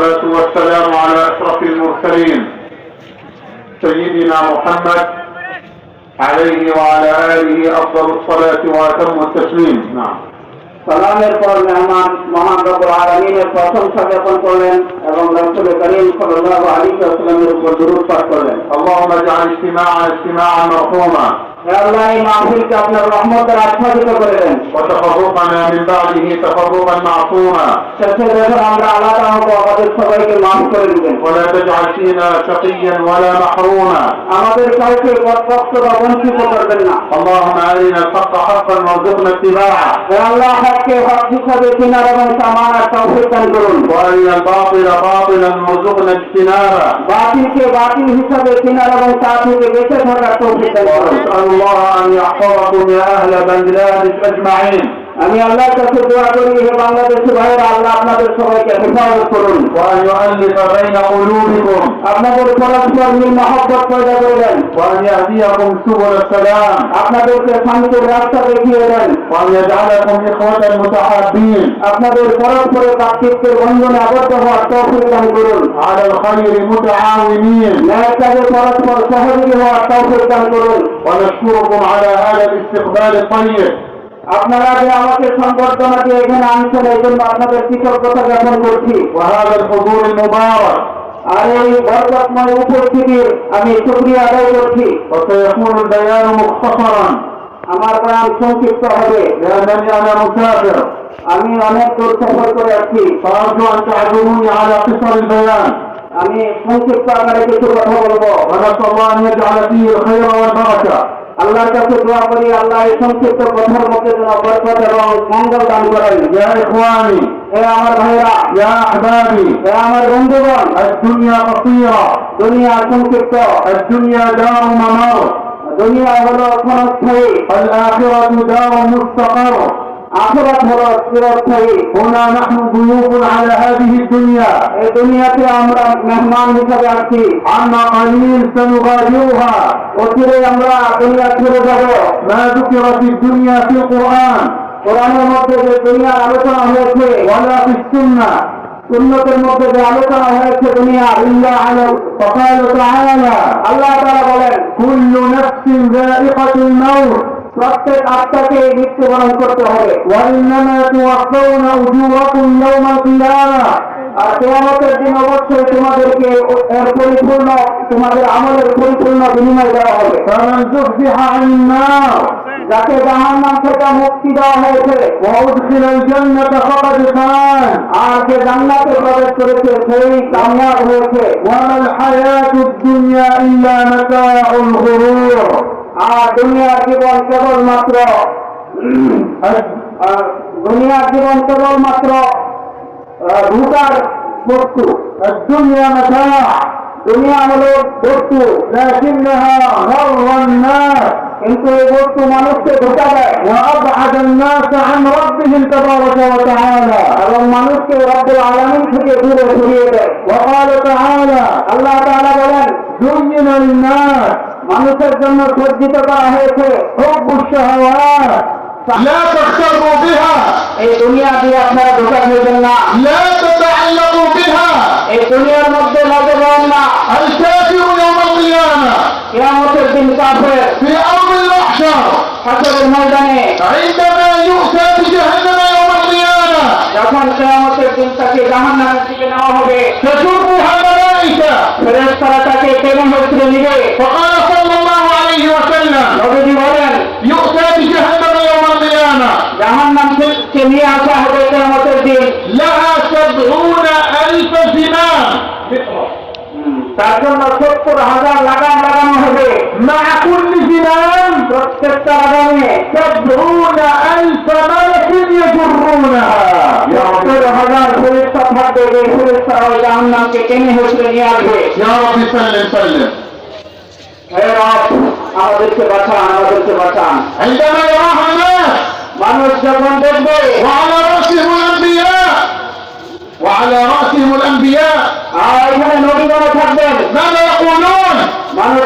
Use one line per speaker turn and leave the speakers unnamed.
والصلاة والسلام على أشرف المرسلين سيدنا محمد عليه وعلى آله أفضل الصلاة وأتم التسليم نعم
সালামের পর মেহমান মহান রব্বুল আলমিনের প্রশংসা জ্ঞাপন করলেন এবং রসুল করিম সাল্লাহ আলী সাল্লামের উপর দুরুদ পাঠ করলেন
اللهم اجعل اجتماعنا اجتماعا مرحوما
হে আল্লাহ এই মাহফিলকে আপনার রহমতের আচ্ছাদিত করে দেন শেষে যখন আমরা আলাদা হবো আমাদের সবাইকে মাফ করে দিবেন আমাদের কাউকে কষ্ট বা বঞ্চিত করবেন না আল্লাহ হককে হক হিসাবে চিনার এবং সামানার সংশোধন করুন বাতিলকে বাতিল হিসাবে চিনার এবং তা থেকে বেঁচে থাকার সংশোধন করুন
الله أن يحفظكم يا أهل بنجلاديش أجمعين.
আমি আল্লাহর কাছে দোয়া করি হে বাংলাদেশি ভাইয়েরা আল্লাহ আপনাদের সবাইকে হেফাজত করুন
وأن يؤلف بين قلوبكم
আপনাদের পরস্পর মিল মহব্বত পয়দা করে দেন
وأن يهديكم سبل السلام
আপনাদেরকে শান্তির রাস্তা দেখিয়ে দেন
وأن يجعلكم إخوة متحابين
আপনাদের পরস্পরের ব্যক্তিত্বের বন্ধনে আবদ্ধ হওয়ার তৌফিক দান করুন
على الخير متعاونين
ন্যায় কাজে পরস্পর সহযোগী হওয়ার তৌফিক দান করুন
ونشكركم على هذا الاستقبال الطيب
আপনারা যে আমাকে সংবর্ধনা দিয়ে এখানে আনছেন, এই জন্য আপনাদের কৃতজ্ঞতা জ্ঞাপন করছি। আর এই বরকতময় উপস্থিতির আমি সুক্রিয়া আদায় করছি। আমার প্রাণ সংক্ষিপ্ত হবে। আমি অনেক দূর সফর করে আসছি। আমি সংক্ষিপ্ত আকারে কিছু কথা বলব। আল্লাহর কাছে দোয়া করি আল্লাহ এই সংক্ষিপ্ত কথার মধ্যে যেন বরকত এবং মঙ্গল দান করেন।
জয় খোয়ানি
এ আমার ভাইরা
ইয়া আহবাবি।
এ আমার বন্ধুগণ।
আজ দুনিয়া কসিয়া
দুনিয়া সংক্ষিপ্ত।
আজ দুনিয়া দাম মামাও।
দুনিয়া হলো ক্ষণস্থায়ী।
আল আখিরাতু দাম মুস্তাকার।
আখেরাত হলো চিরস্থায়ী
ওনা নাহনু দুয়ুবুন আলা হাদিহি দুনিয়া।
এই দুনিয়াতে আমরা মেহমান হিসাবে আছি।
আন্না কালিল সানুগাদিউহা
অচিরে আমরা দুনিয়া ছেড়ে যাব।
মা যুকিরা ফি দুনিয়া ফি কুরআন।
কোরআনের মধ্যে যে দুনিয়ার আলোচনা হয়েছে,
ওয়ালা ফি সুন্নাহ
সুন্নতের মধ্যে যে আলোচনা হয়েছে দুনিয়া,
ইল্লা আলা ফাকালু তাআলা।
আল্লাহ তাআলা বলেন,
কুল্লু নাফসিন যায়িকাতুল মাউত।
প্রত্যেক আত্মাকে মৃত্যুবরণ করতে হবে। আর কেয়ামতের দিন অবশ্যই তোমাদেরকে পরিপূর্ণ, তোমাদের আমলের পরিপূর্ণ বিনিময় দেওয়া হবে। যাকে জাহান নাম থেকে মুক্তি দেওয়া হয়েছে। আর যে জান্নাতে প্রবেশ করেছে, সেই কামিয়াব হয়েছে। আর দুনিয়ার জীবন কেবলমাত্র দুনিয়ার জীবন কেবলমাত্র রুটার বস্তু।
দুনিয়া না
দুনিয়া হল বস্তু। কিন্তু এই বস্তু মানুষকে ধোকা দেয়। এবং মানুষকে রব্বুল আলমিন থেকে দূরে ঘুরিয়ে দেয়। আল্লাহ তালা বলেন
দুর্জন
মানুষের জন্য সজ্জিত করা হয়েছে।
খুব উৎস হওয়ার
এই দুনিয়া দিয়ে আপনারা ধোকা খেলবেন না। এই দুনিয়ার মধ্যে লাগাবেন না। কিয়ামতের দিন কাফের। ময়দানে। যখন কিয়ামতের দিন তাকে জাহান্নামের দিকে নেওয়া হবে ফেরেশতারা তাকে কেমন হচ্ছিল নিবে।
না
নবীজি বলেন
ইউতা বি জাহান্নাম ইয়াওমাল কিয়ামা
জাহান্নাম থেকে নিয়ে আসা হবে কিয়ামতের দিন
লাহা সাবউনা আলফ সিনাম
তার জন্য সত্তর হাজার লাগাম লাগানো হবে
মা কুল্লি সিনাম
প্রত্যেকটা লাগামে
সাবউনা আলফ মালাকিন ইয়াজুরুনাহা
সত্তর হাজার ফেরেশতা থাকবে এই ফেরেশতারা ওই জাহান্নামকে টেনে হেঁচড়ে নিয়ে আসবে
ইয়া রাব্বি
সাল্লাল্লাহু আলাইহি আমাদেরকে বাঁচান আমাদেরকে বাঁচান
عندما يراها الناس
মানুষ যখন দেখবে
وعلى رأسهم الأنبياء وعلى رأسهم الأنبياء
আর এখানে নবীগণ থাকবেন
ماذا يقولون
মানুষ